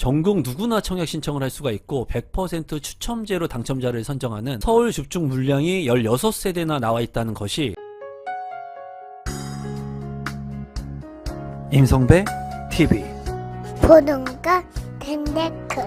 전국 누구나 청약 신청을 할 수가 있고 100% 추첨제로 당첨자를 선정하는 서울 집중 물량이 16세대나 나와 있다는 것이 임성배 TV 보동과 덴데크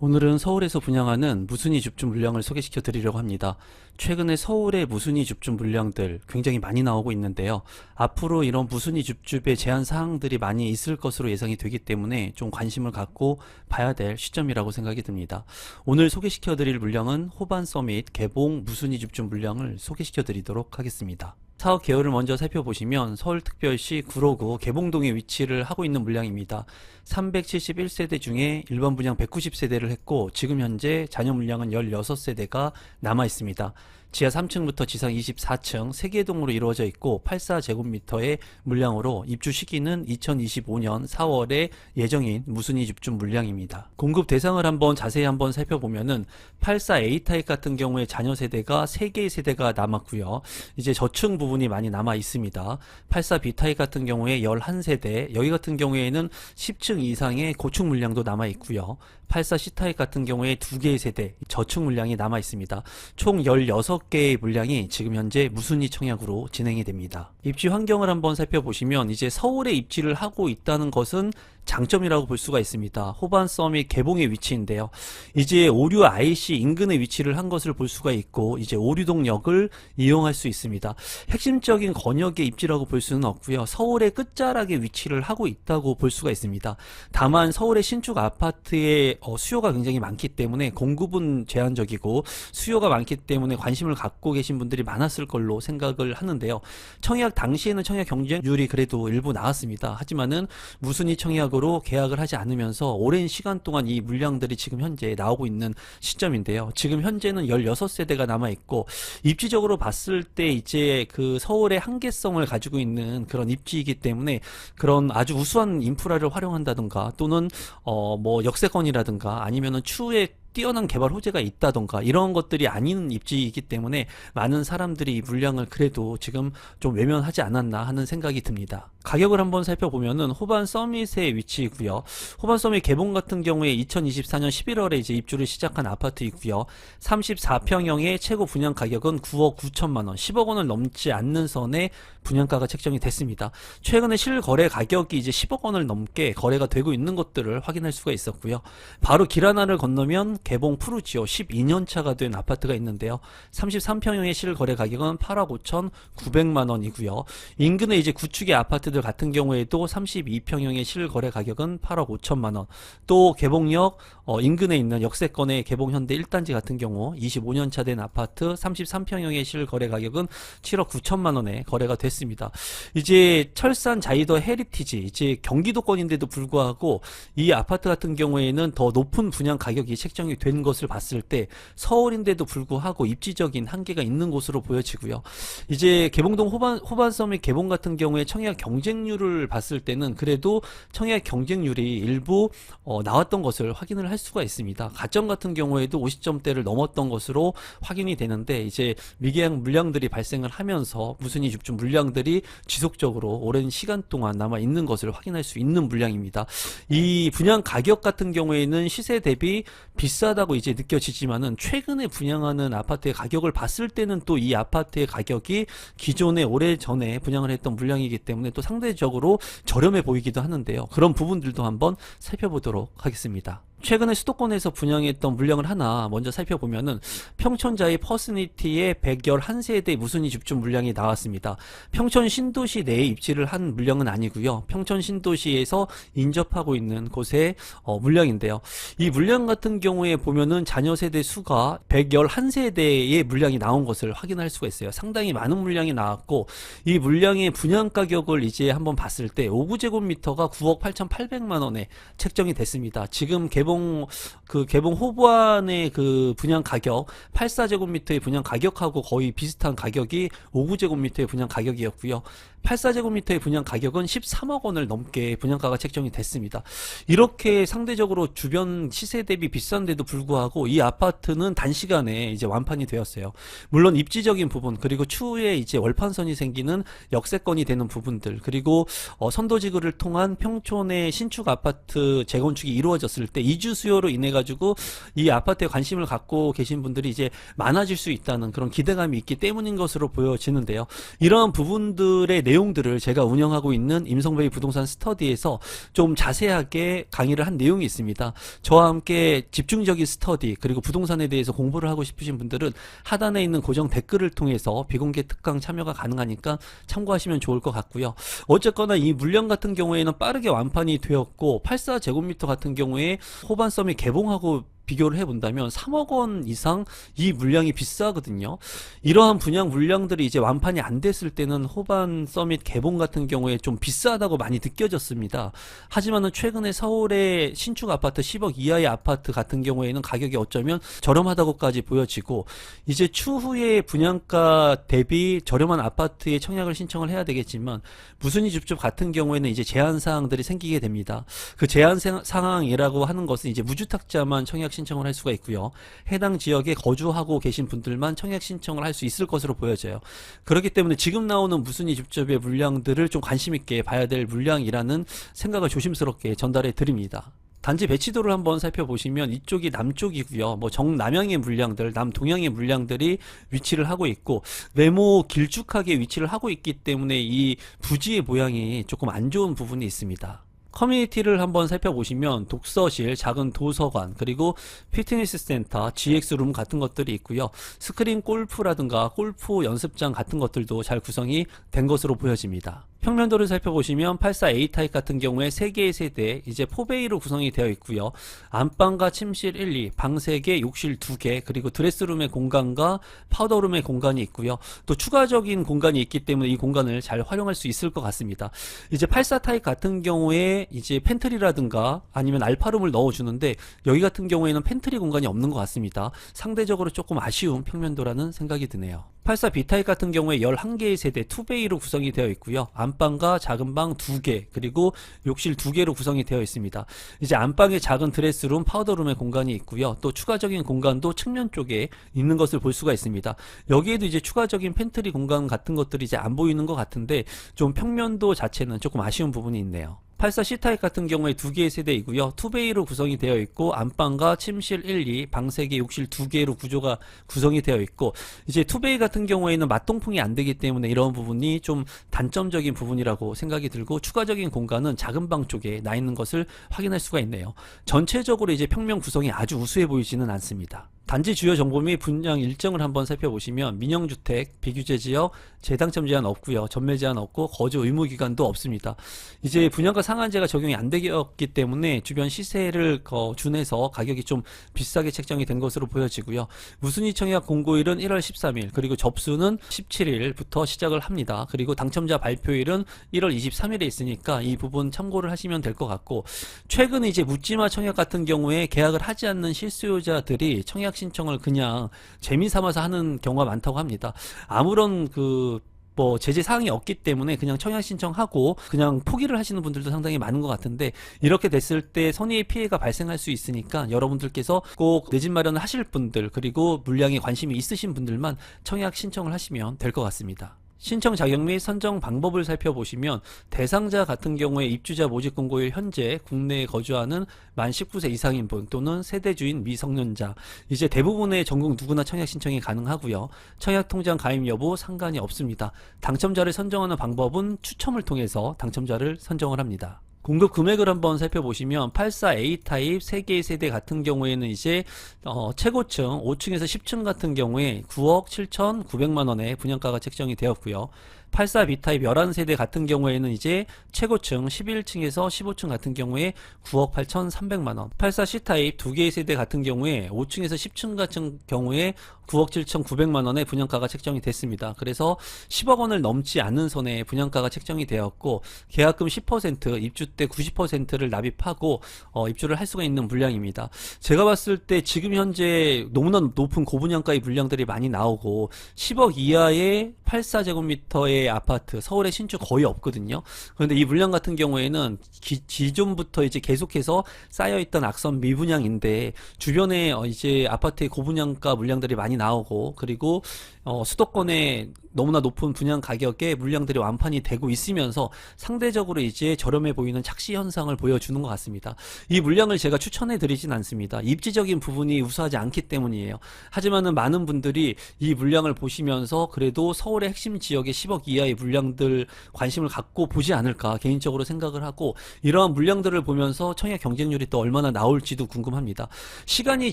오늘은 서울에서 분양하는 무순위 집중 물량을 소개시켜 드리려고 합니다. 최근에 서울의 무순위 집중 물량들 굉장히 많이 나오고 있는데요. 앞으로 이런 무순위 집중의 제한 사항들이 많이 있을 것으로 예상이 되기 때문에 좀 관심을 갖고 봐야 될 시점이라고 생각이 듭니다. 오늘 소개시켜 드릴 물량은 호반 서밋 개봉 무순위 집중 물량을 소개시켜 드리도록 하겠습니다. 사업 개요를 먼저 살펴보시면 서울특별시 구로구 개봉동에 위치를 하고 있는 물량입니다. 371세대 중에 일반 분양 190세대를 했고 지금 현재 잔여 물량은 16세대가 남아 있습니다. 지하 3층부터 지상 24층 3개 동으로 이루어져 있고 84제곱미터의 물량으로 입주 시기는 2025년 4월에 예정인 무순위 집중 물량입니다. 공급 대상을 한번 자세히 한번 살펴보면은 84A 타입 같은 경우에 잔여 세대가 3개의 세대가 남았고요. 이제 저층 부분이 많이 남아 있습니다. 84B 타입 같은 경우에 11세대, 여기 같은 경우에는 10층 이상의 고층 물량도 남아 있고요. 84C 타입 같은 경우에 2개의 세대, 저층 물량이 남아 있습니다. 총 16 개의 물량이 지금 현재 무순위 청약으로 진행이 됩니다. 입지 환경을 한번 살펴보시면 이제 서울에 입지를 하고 있다는 것은 장점이라고 볼 수가 있습니다. 호반 서밋 개봉의 위치인데요. 이제 오류 IC 인근에 위치를 한 것을 볼 수가 있고 이제 오류동역을 이용할 수 있습니다. 핵심적인 권역의 입지라고 볼 수는 없고요. 서울의 끝자락에 위치를 하고 있다고 볼 수가 있습니다. 다만 서울의 신축 아파트의 어, 수요가 굉장히 많기 때문에 공급은 제한적이고 수요가 많기 때문에 관심을 갖고 계신 분들이 많았을 걸로 생각을 하는데요. 청약 당시에는 청약 경쟁률이 그래도 일부 나왔습니다. 하지만은 무순위 청약으로 계약을 하지 않으면서 오랜 시간 동안 이 물량들이 지금 현재 나오고 있는 시점인데요. 지금 현재는 16세대가 남아 있고 입지적으로 봤을 때 이제 그 서울의 한계성을 가지고 있는 그런 입지이기 때문에 그런 아주 우수한 인프라를 활용한다든가 또는 어 뭐 역세권이라든가 아니면은 추후에 뛰어난 개발 호재가 있다던가 이런 것들이 아닌 입지이기 때문에 많은 사람들이 이 물량을 그래도 지금 좀 외면하지 않았나 하는 생각이 듭니다. 가격을 한번 살펴보면은 호반 서밋의 위치이고요. 호반 서밋 개봉 같은 경우에 2024년 11월에 이제 입주를 시작한 아파트이고요. 34평형의 최고 분양 가격은 9억 9천만 원, 10억 원을 넘지 않는 선에 분양가가 책정이 됐습니다. 최근에 실거래 가격이 이제 10억 원을 넘게 거래가 되고 있는 것들을 확인할 수가 있었고요. 바로 길 하나를 건너면 개봉 푸르지오 12년 차가 된 아파트가 있는데요. 33평형의 실거래 가격은 8억 5천 9백만 원이고요. 인근에 이제 구축의 아파트들 같은 경우에도 32평형의 실거래 가격은 8억 5천만 원. 또 개봉역 어, 인근에 있는 역세권의 개봉 현대 1단지 같은 경우 25년 차 된 아파트 33평형의 실거래 가격은 7억 9천만 원에 거래가 됐습니다. 이제 철산 자이더 헤리티지 이제 경기도권인데도 불구하고 이 아파트 같은 경우에는 더 높은 분양 가격이 책정이 된 것을 봤을 때 서울인데도 불구하고 입지적인 한계가 있는 곳으로 보여지고요. 이제 개봉동 호반 호반섬의 개봉 같은 경우에 청약 경쟁률을 봤을 때는 그래도 청약 경쟁률이 일부 어, 나왔던 것을 확인을 할 수가 있습니다. 가점 같은 경우에도 50점대를 넘었던 것으로 확인이 되는데 이제 미계약 물량들이 발생을 하면서 무순위 집중 물량들이 지속적으로 오랜 시간 동안 남아 있는 것을 확인할 수 있는 물량입니다. 이 분양 가격 같은 경우에는 시세 대비 비 싸다고 이제 느껴지지만은 최근에 분양하는 아파트의 가격을 봤을 때는 또 이 아파트의 가격이 기존에 오래 전에 분양을 했던 물량이기 때문에 또 상대적으로 저렴해 보이기도 하는데요. 그런 부분들도 한번 살펴보도록 하겠습니다. 최근에 수도권에서 분양했던 물량을 하나 먼저 살펴보면은 평촌자의 퍼스니티의 111세대 무순위 집중 물량이 나왔습니다. 평촌 신도시 내에 입지를 한 물량은 아니고요. 평촌 신도시에서 인접하고 있는 곳의 어, 물량인데요. 이 물량 같은 경우에 보면은 자녀 세대 수가 111세대의 물량이 나온 것을 확인할 수가 있어요. 상당히 많은 물량이 나왔고 이 물량의 분양 가격을 이제 한번 봤을 때 5구제곱미터가 9억 8,800만 원에 책정이 됐습니다. 지금 개봉 그 개봉 호반의 그 분양 가격 84제곱미터의 분양 가격하고 거의 비슷한 가격이 5구제곱미터의 분양 가격이었고요. 84제곱미터의 분양 가격은 13억 원을 넘게 분양가가 책정이 됐습니다. 이렇게 상대적으로 주변 시세 대비 비싼데도 불구하고 이 아파트는 단시간에 이제 완판이 되었어요. 물론 입지적인 부분 그리고 추후에 이제 월판선이 생기는 역세권이 되는 부분들 그리고 어, 선도지구를 통한 평촌의 신축 아파트 재건축이 이루어졌을 때 이주 수요로 인해 가지고 이 아파트에 관심을 갖고 계신 분들이 이제 많아질 수 있다는 그런 기대감이 있기 때문인 것으로 보여지는데요. 이러한 부분들의 내용들을 제가 운영하고 있는 임성베이 부동산 스터디에서 좀 자세하게 강의를 한 내용이 있습니다. 저와 함께 집중적인 스터디 그리고 부동산에 대해서 공부를 하고 싶으신 분들은 하단에 있는 고정 댓글을 통해서 비공개 특강 참여가 가능하니까 참고하시면 좋을 것 같고요. 어쨌거나 이 물량 같은 경우에는 빠르게 완판이 되었고 84제곱미터 같은 경우에 호반 썸이 개봉하고 비교를 해본다면 3억 원 이상 이 물량이 비싸거든요. 이러한 분양 물량들이 이제 완판이 안 됐을 때는 호반 서밋 개봉 같은 경우에 좀 비싸다고 많이 느껴졌습니다. 하지만은 최근에 서울의 신축 아파트 10억 이하의 아파트 같은 경우에는 가격이 어쩌면 저렴하다고까지 보여지고 이제 추후에 분양가 대비 저렴한 아파트에 청약을 신청을 해야 되겠지만 무순위 줍줍 같은 경우에는 이제 제한 사항들이 생기게 됩니다. 그 제한 사- 사항이라고 하는 것은 이제 무주택자만 청약 신청을 할 수가 있고요. 해당 지역에 거주하고 계신 분들만 청약 신청을 할 수 있을 것으로 보여져요. 그렇기 때문에 지금 나오는 무순위 줍줍의 물량들을 좀 관심 있게 봐야 될 물량이라는 생각을 조심스럽게 전달해 드립니다. 단지 배치도를 한번 살펴보시면 이쪽이 남쪽이고요. 뭐 정남향의 물량들, 남동향의 물량들이 위치를 하고 있고 네모 길쭉하게 위치를 하고 있기 때문에 이 부지의 모양이 조금 안 좋은 부분이 있습니다. 커뮤니티를 한번 살펴보시면 독서실, 작은 도서관, 그리고 피트니스 센터, GX룸 같은 것들이 있고요. 스크린 골프라든가 골프 연습장 같은 것들도 잘 구성이 된 것으로 보여집니다. 평면도를 살펴보시면 84A 타입 같은 경우에 3개의 세대, 이제 4베이로 구성이 되어 있고요. 안방과 침실 1, 2, 방 3개, 욕실 2개, 그리고 드레스룸의 공간과 파우더룸의 공간이 있고요. 또 추가적인 공간이 있기 때문에 이 공간을 잘 활용할 수 있을 것 같습니다. 이제 84 타입 같은 경우에 이제 팬트리라든가 아니면 알파룸을 넣어주는데 여기 같은 경우에는 팬트리 공간이 없는 것 같습니다. 상대적으로 조금 아쉬운 평면도라는 생각이 드네요. 84 B타입 같은 경우에 11개의 세대 2베이로 구성이 되어 있고요. 안방과 작은 방 2개, 그리고 욕실 2개로 구성이 되어 있습니다. 이제 안방에 작은 드레스룸, 파우더룸의 공간이 있고요. 또 추가적인 공간도 측면 쪽에 있는 것을 볼 수가 있습니다. 여기에도 이제 추가적인 팬트리 공간 같은 것들이 이제 안 보이는 것 같은데 좀 평면도 자체는 조금 아쉬운 부분이 있네요. 84 C타입 같은 경우에 두 개의 세대이고요. 투베이로 구성이 되어 있고 안방과 침실 1, 2, 방 3개, 욕실 2개로 구조가 구성이 되어 있고 이제 투베이 같은 경우에는 맞동풍이 안 되기 때문에 이런 부분이 좀 단점적인 부분이라고 생각이 들고 추가적인 공간은 작은 방 쪽에 나 있는 것을 확인할 수가 있네요. 전체적으로 이제 평면 구성이 아주 우수해 보이지는 않습니다. 단지 주요 정보 및 분양 일정을 한번 살펴보시면 민영주택, 비규제 지역, 재당첨 제한 없고요. 전매 제한 없고 거주 의무 기간도 없습니다. 이제 분양가 상한제가 적용이 안 되었기 때문에 주변 시세를 거 준해서 가격이 좀 비싸게 책정이 된 것으로 보여지고요. 무순위 청약 공고일은 1월 13일, 그리고 접수는 17일부터 시작을 합니다. 그리고 당첨자 발표일은 1월 23일에 있으니까 이 부분 참고를 하시면 될 것 같고 최근 이제 묻지마 청약 같은 경우에 계약을 하지 않는 실수요자들이 청약 신청을 그냥 재미 삼아서 하는 경우가 많다고 합니다. 아무런 그뭐 제재 사항이 없기 때문에 그냥 청약 신청하고 그냥 포기를 하시는 분들도 상당히 많은 것 같은데 이렇게 됐을 때 선의의 피해가 발생할 수 있으니까 여러분들께서 꼭 내 집 마련을 하실 분들 그리고 물량에 관심이 있으신 분들만 청약 신청을 하시면 될 것 같습니다. 신청 자격 및 선정 방법을 살펴보시면 대상자 같은 경우에 입주자 모집 공고일 현재 국내에 거주하는 만 19세 이상인 분 또는 세대 주인 미성년자 이제 대부분의 전국 누구나 청약 신청이 가능하고요. 청약 통장 가입 여부 상관이 없습니다. 당첨자를 선정하는 방법은 추첨을 통해서 당첨자를 선정을 합니다. 공급 금액을 한번 살펴보시면 84A 타입 3개의 세대 같은 경우에는 이제 어, 최고층 5층에서 10층 같은 경우에 9억 7,900만 원의 분양가가 책정이 되었고요. 84B 타입 11세대 같은 경우에는 이제 최고층 11층에서 15층 같은 경우에 9억 8,300만 원. 84C 타입 두 개의 세대 같은 경우에 5층에서 10층 같은 경우에 9억 7,900만 원의 분양가가 책정이 됐습니다. 그래서 10억 원을 넘지 않는 선에 분양가가 책정이 되었고 계약금 10% 입주 때 90%를 납입하고 어, 입주를 할 수가 있는 물량입니다. 제가 봤을 때 지금 현재 너무나 높은 고분양가의 물량들이 많이 나오고 10억 이하의 84제곱미터의 아파트 서울에 신축 거의 없거든요. 그런데 이 물량 같은 경우에는 기, 기존부터 이제 계속해서 쌓여있던 악성 미분양인데 주변에 어, 이제 아파트의 고분양가 물량들이 많이 나오고 그리고 어, 수도권에 너무나 높은 분양 가격에 물량들이 완판이 되고 있으면서 상대적으로 이제 저렴해 보이는 착시 현상을 보여주는 것 같습니다. 이 물량을 제가 추천해 드리진 않습니다. 입지적인 부분이 우수하지 않기 때문이에요. 하지만은 많은 분들이 이 물량을 보시면서 그래도 서울의 핵심 지역의 10억 이하의 물량들 관심을 갖고 보지 않을까 개인적으로 생각을 하고 이러한 물량들을 보면서 청약 경쟁률이 또 얼마나 나올지도 궁금합니다. 시간이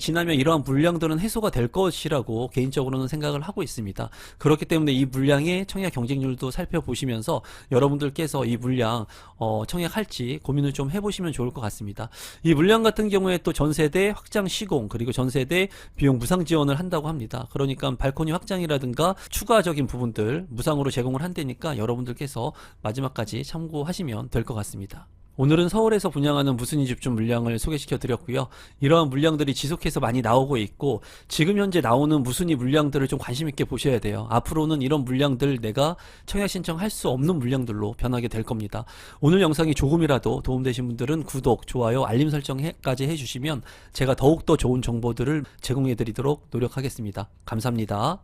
지나면 이러한 물량들은 해소가 될 것이라고 개인적으로는 생각을 하고 있습니다. 그렇기 때문에 이 물량의 청약 경쟁률도 살펴보시면서 여러분들께서 이 물량 어, 청약할지 고민을 좀 해보시면 좋을 것 같습니다. 이 물량 같은 경우에 또 전세대 확장 시공 그리고 전세대 비용 무상 지원을 한다고 합니다. 그러니까 발코니 확장이라든가 추가적인 부분들 무상으로 제공을 한다니까 여러분들께서 마지막까지 참고하시면 될 것 같습니다. 오늘은 서울에서 분양하는 무순위 집중 물량을 소개시켜 드렸고요. 이러한 물량들이 지속해서 많이 나오고 있고 지금 현재 나오는 무순위 물량들을 좀 관심 있게 보셔야 돼요. 앞으로는 이런 물량들 내가 청약 신청할 수 없는 물량들로 변하게 될 겁니다. 오늘 영상이 조금이라도 도움되신 분들은 구독, 좋아요, 알림 설정까지 해주시면 제가 더욱더 좋은 정보들을 제공해 드리도록 노력하겠습니다. 감사합니다.